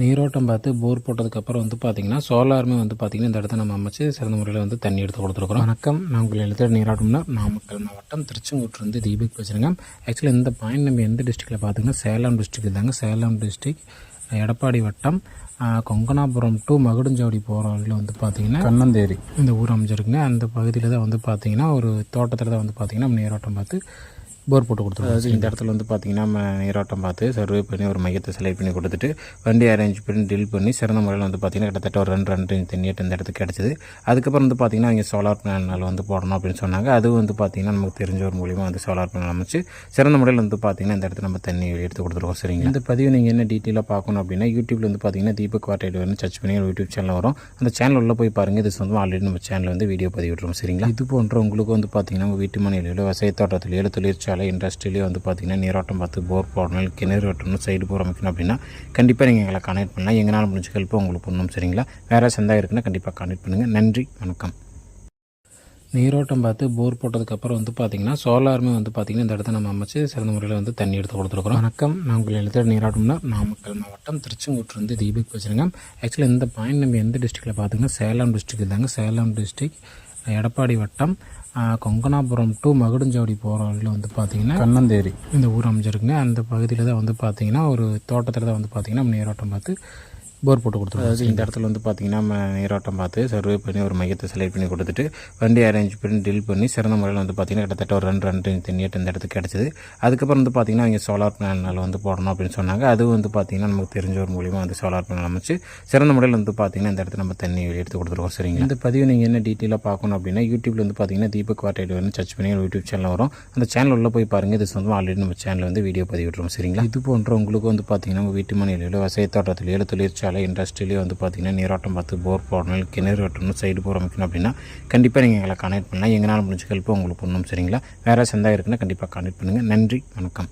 நீரோட்டம் பார்த்து போர் போட்டதுக்கப்புறம் வந்து பார்த்திங்கன்னா சோலாருமே வந்து பார்த்திங்கன்னா இந்த இடத்த நம்ம அமைச்சு சிறந்த முறையில் வந்து தண்ணி எடுத்து கொடுத்துருக்குறோம். வணக்கம். நான் உங்களை எழுத்துற நீராட்டம்னா நாமக்கல் மாவட்டம் திருச்செங்கோட்டிலிருந்து தீபக் பேசுகிறேங்க ஆக்சுவலி இந்த பாயிண்ட் நம்ம எந்த டிஸ்ட்ரிக்டில் பார்த்தீங்கன்னா சேலம் டிஸ்ட்ரிக்ட் தாங்க. சேலம் டிஸ்ட்ரிக் எடப்பாடி வட்டம் கொங்கனாபுரம் டு மகுடஞ்சாவடி போகிற வழியில் வந்து பார்த்திங்கன்னா கண்ணந்தேரி. இந்த ஊர் அமைஞ்சிருக்குங்க. அந்த பகுதியில் தான் வந்து பார்த்தீங்கன்னா ஒரு தோட்டத்தில் தான் வந்து பார்த்தீங்கன்னா நம்ம நீரோட்டம் பார்த்து போர் போட்டு கொடுத்துருவோம் அதாவது இந்த இடத்துல வந்து பார்த்தீங்கன்னா நம்ம நீரோட்டம் பார்த்து சர்வே பண்ணி ஒரு மையத்தை செலக்ட் பண்ணி கொடுத்துட்டு வண்டி அரேஞ்ச் பண்ணி டீல் பண்ணி சிறந்த முறையில் வந்து பார்த்தீங்கன்னா கிட்டத்தட்ட ஒரு ரெண்டு ரெண்டு தண்ணிட்டு இந்த இடத்துக்கு கிடச்சிது. அதுக்கப்புறம் வந்து பார்த்தீங்கன்னா இங்கே சோலார் பேனல் வந்து போடணும் அப்படின்னு சொன்னாங்க. அது வந்து பார்த்தீங்கன்னா நமக்கு தெரிஞ்ச ஒரு மூலியமாக வந்து சோலார் பேனல் அமைச்சு சிறந்த முறையில் வந்து பார்த்தீங்கன்னா இந்த இடத்துல நம்ம தண்ணி எடுத்து கொடுத்துருக்கோம். சரிங்க இந்த பதிவு நீங்கள் என்ன டீட்டெயிலாக பார்க்கணும் அப்படின்னா யூடியூப்ல வந்து பார்த்தீங்கன்னா தீபக் வாட்டைட் வந்து சர்ச் பண்ணி ஒரு யூடியூப் சேனல் வரும். அந்த சேனல் உள்ள போய் பாருங்கள் இது சொந்தமாக ஆல்ரெடி நம்ம சேனலில் வந்து வீடியோ பதிவிட்டுருவோம் சரிங்களா? இது போன்ற உங்களுக்கு வந்து பார்த்தீங்கன்னா வீட்டு மனையிலோ விவசாய தோட்டத்திலேயோ இல்லை தொழிற்சாலை இண்டஸ்ட்ரியிலே வந்து பார்த்தீங்கன்னா நீரோட்டம் பார்த்து போர் போடணும் கிணறு வெட்டணும் சைடு போர் அமைக்கணும் அப்படின்னா கண்டிப்பாக நீங்கள் எங்களை கனெக்ட் பண்ணலாம். எங்களால் முடிஞ்ச ஹெல்ப் உங்களுக்கு பண்ணணும் சரிங்களா? வேறு சந்தா இருக்குன்னா கண்டிப்பாக கனெக்ட் பண்ணுங்கள் நன்றி வணக்கம். நீரோட்டம் பார்த்து போர் போட்டதுக்கப்புறம் வந்து பார்த்தீங்கன்னா சோலாருமே வந்து பார்த்தீங்கன்னா இந்த இடத்த நம்ம அமைச்சு சிறந்த முறையில் வந்து தண்ணி எடுத்து கொடுத்துருக்குறோம். வணக்கம். நான் உங்களை எழுத்துற நீராட்டம்னா நாமக்கல் மாவட்டம் திருச்செங்கோட்டிலிருந்து தீபக் பேசுகிறேங்க ஆக்சுவலி இந்த பாயிண்ட் நம்ம எந்த டிஸ்ட்ரிக்டில் பார்த்தீங்கன்னா சேலம் டிஸ்ட்ரிக்ட் தாங்க. சேலம் டிஸ்ட்ரிக் எடப்பாடி வட்டம் கொங்கனாபுரம் டு மகுடஞ்சாவடி போகிற வழியில் வந்து பார்த்தீங்கன்னா கண்ணந்தேரி. இந்த ஊர் அமைஞ்சிருக்குங்க. அந்த பகுதியில் தான் வந்து பார்த்தீங்கன்னா ஒரு தோட்டத்தில் தான் வந்து பார்த்தீங்கன்னா நீரோட்டம் பார்த்து போர் போட்டு கொடுத்துருவோம். அதாவது இந்த இடத்துல வந்து பார்த்தீங்கன்னா நம்ம நீரோட்டம் பார்த்து சர்வே பண்ணி ஒரு மையத்தை செலக்ட் பண்ணி கொடுத்துட்டு வண்டி அரேஞ்ச் பண்ணி டீல் பண்ணி சிறந்த முறையில் வந்து பார்த்தீங்கன்னா கிட்டத்தட்ட ஒரு ரெண்டு ரெண்டு தண்ணிட்டு இந்த இடத்துக்கு கிடச்சிது. அதுக்கப்புறம் வந்து பார்த்தீங்கன்னா இங்கே சோலார் பேனல் வந்து போடணும் அப்படின்னு சொன்னாங்க. அது வந்து பார்த்தீங்கன்னா நமக்கு தெரிஞ்ச ஒரு மூலியமாக வந்து சோலார் பேனல் அமைச்சு சிறந்த முறையில் வந்து பார்த்தீங்கன்னா இந்த இடத்துல நம்ம தண்ணி எடுத்து கொடுத்துருக்கோம். சரிங்க இந்த பதிவு நீங்கள் என்ன டீட்டெயிலாக பார்க்கணும் அப்படின்னா யூடியூப்ல வந்து பார்த்தீங்கன்னா தீபக் வாட்டைட் வந்து சர்ச் பண்ணி ஒரு யூடியூப் சேனல் வரும். அந்த சேனல் உள்ள போய் பாருங்கள் இது சொந்தமாக ஆல்ரெடி நம்ம சேனலில் வந்து வீடியோ பதிவிட்டுருவோம் சரிங்களா? இது போன்ற உங்களுக்கு வந்து பார்த்தீங்கன்னா உங்கள் வீட்டு மனையிலோ விவசாய தோட்டத்திலேயோ இல்லை தொழிற்சாலை இண்டஸ்ட்ரியிலேயோ வந்து பார்த்திங்கன்னா நீரோட்டம் பார்த்து போர் போடணும் கிணறு வெட்டணும் சைடு போர் அமைக்கணும் அப்படின்னா கண்டிப்பாக நீங்கள் எங்களை கனெக்ட் பண்ணலாம். எங்களால் முடிஞ்ச ஹெல்ப் உங்களுக்கு பண்ணணும் சரிங்களா? வேறு சந்தா இருக்குன்னா கண்டிப்பாக கனெக்ட் பண்ணுங்கள் நன்றி வணக்கம்.